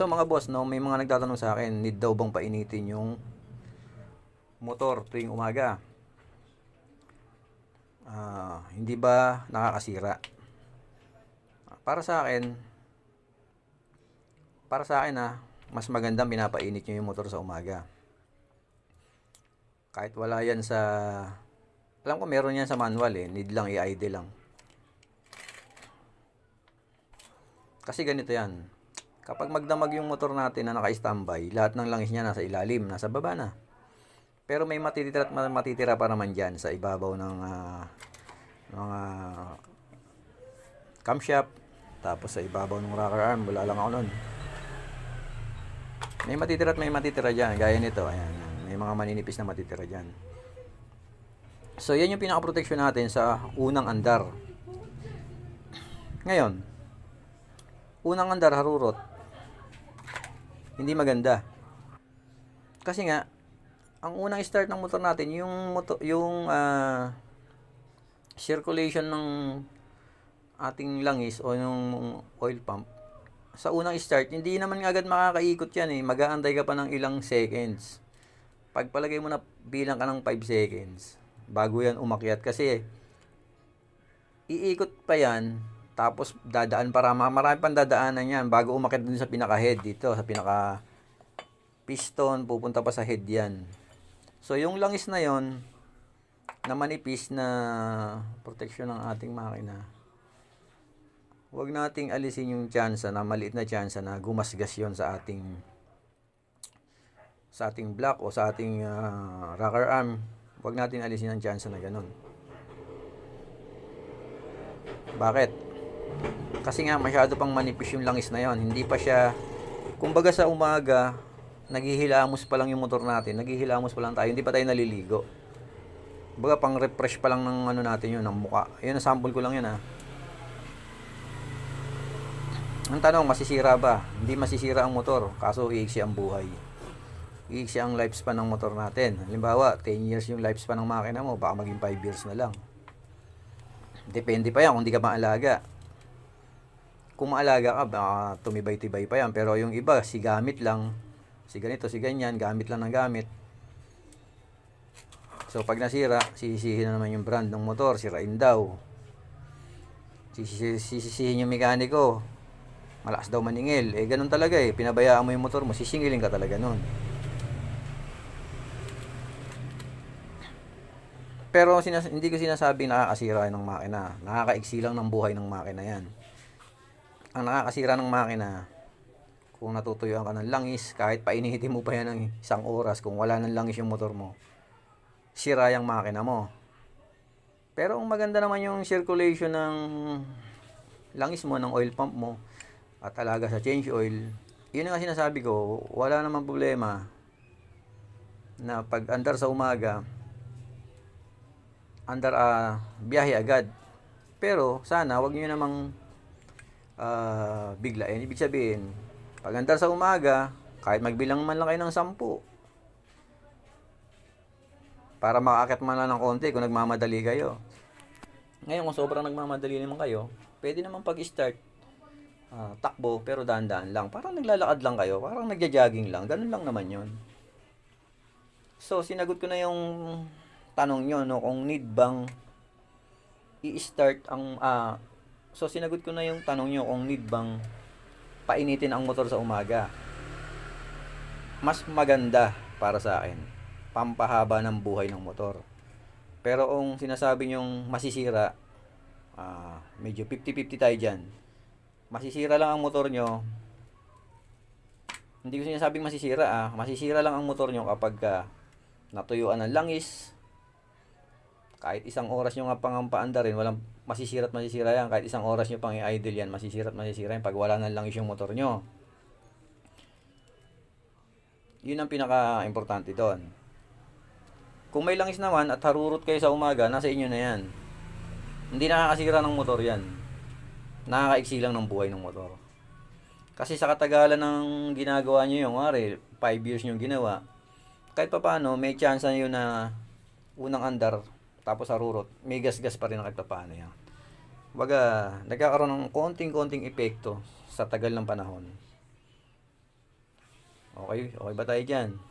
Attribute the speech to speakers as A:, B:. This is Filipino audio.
A: So mga boss, no, may mga nagtatanong sa akin, need daw bang painitin yung motor tuwing umaga? Ah, hindi ba nakakasira? Para sa akin, para sa akin ah, mas magandang pinapainit nyo yung motor sa umaga. Kahit wala yan sa, alam ko meron yan sa manual eh, need lang i-idle lang. Kasi ganito yan, kapag magdamag yung motor natin na naka-standby, lahat ng langis niya nasa ilalim, nasa baba na. Pero may matitira at matitira pa naman dyan sa ibabaw ng ah, mga camshaft, tapos sa ibabaw ng rocker arm, wala lang ako nun. May matitira at may matitira dyan, gaya nito, ayan. may mga maninipis na matitira dyan. So, yan yung pinaka-protection natin sa unang andar. Ngayon, unang andar, harurot, hindi maganda. Kasi nga, ang unang start ng motor natin, yung motor, yung ah, circulation ng ating langis o yung oil pump, sa unang start, hindi naman agad makakaikot yan eh. Mag-aantay ka pa ng ilang seconds. Pagpalagay mo na bilang ka ng 5 seconds, bago yan umakyat. Kasi, iikot pa yan, tapos dadaan para marami pang dadaanan yan bago umakyat dun sa pinaka-head dito, sa pinaka piston, pupunta pa sa head yan. So, yung langis na yon na manipis na protection ng ating makina, huwag nating alisin yung chance na maliit na chance na gumasgas yon sa ating sa ating block o sa ating ah, rocker arm. Huwag natin alisin ang chance na ganun. Bakit? Kasi nga masyado pang manipis yung langis na yon. Hindi pa siya kumbaga sa umaga naghihilamos pa lang yung motor natin. Naghihilamos pa lang tayo. Hindi pa tayo naliligo. Kumbaga pang refresh pa lang ng ano natin yun, ng muka. Yun sample ko lang yun ha. Ang tanong, masisira ba? Hindi masisira ang motor, kaso iiksi ang buhay. Iiksi ang lifespan ng motor natin. Halimbawa, 10 years yung lifespan ng makina mo, baka maging 5 years na lang. Depende pa yan kung di ka maalaga. Kung maalaga ka, baka tumibay-tibay pa yan. Pero yung iba, si gamit lang. Si ganito, si ganyan, gamit lang ng gamit. So, pag nasira, sisisihin na naman yung brand ng motor, sirain daw. Sisisi- Sisisihin yung mekaniko, malakas daw maningil. Eh, ganun talaga eh. Pinabayaan mo yung motor mo, sisingilin ka talaga nun. Pero sinas- hindi ko sinasabing nakakasira ng makina. Nakakaiksi lang ng buhay ng makina yan. Ang nakakasira ng makina, kung natutuyuan ka ng langis, kahit painitin mo pa yan ng isang oras, kung wala ng langis yung motor mo, sira yung makina mo. Pero ang maganda naman yung circulation ng langis mo, ng oil pump mo, at alaga sa change oil, yun ang sinasabi ko, wala namang problema na pag andar sa umaga, andar ah, biyahe agad. Pero sana wag niyo namang ah, biglain. Ibig sabihin, pag andar sa umaga, kahit magbilang man lang kayo ng sampu, para makakit man lang ng konti kung nagmamadali kayo. Ngayon, kung sobrang nagmamadali naman kayo, pwede naman pag-start, ah, takbo, pero dahan-dahan lang. Parang naglalakad lang kayo, parang nagja-jogging lang. Ganun lang naman yon So, sinagot ko na yung tanong nyo, no, kung need bang i-start ang, ah, so sinagot ko na yung tanong nyo kung need bang painitin ang motor sa umaga. Mas maganda para sa akin, pampahaba ng buhay ng motor. Pero kung sinasabi nyong masisira, ah, medyo 50-50 tayo dyan. Masisira lang ang motor nyo, hindi ko sinasabing masisira ah, masisira lang ang motor nyo kapag ah, natuyuan ng langis, kahit isang oras nyo nga pangampaanda rin, walang masisira at masisira yan. Kahit isang oras nyo pang i-idle yan, masisira at masisira yan pag wala ng langis yung motor nyo. Yun ang pinaka-importante doon. Kung may langis naman at harurot kayo sa umaga, nasa inyo na yan. Hindi nakakasira ng motor yan. Nakakaiksi lang ng buhay ng motor. Kasi sa katagalan ng ginagawa nyo yung, ari, 5 years nyo ginawa, kahit pa paano, may chance na yun na unang andar, tapos harurot, may gas-gas pa rin ang kahit pa paano yan. Baga, nagkakaroon ng konting-konting epekto sa tagal ng panahon. Okay, okay ba tayo dyan?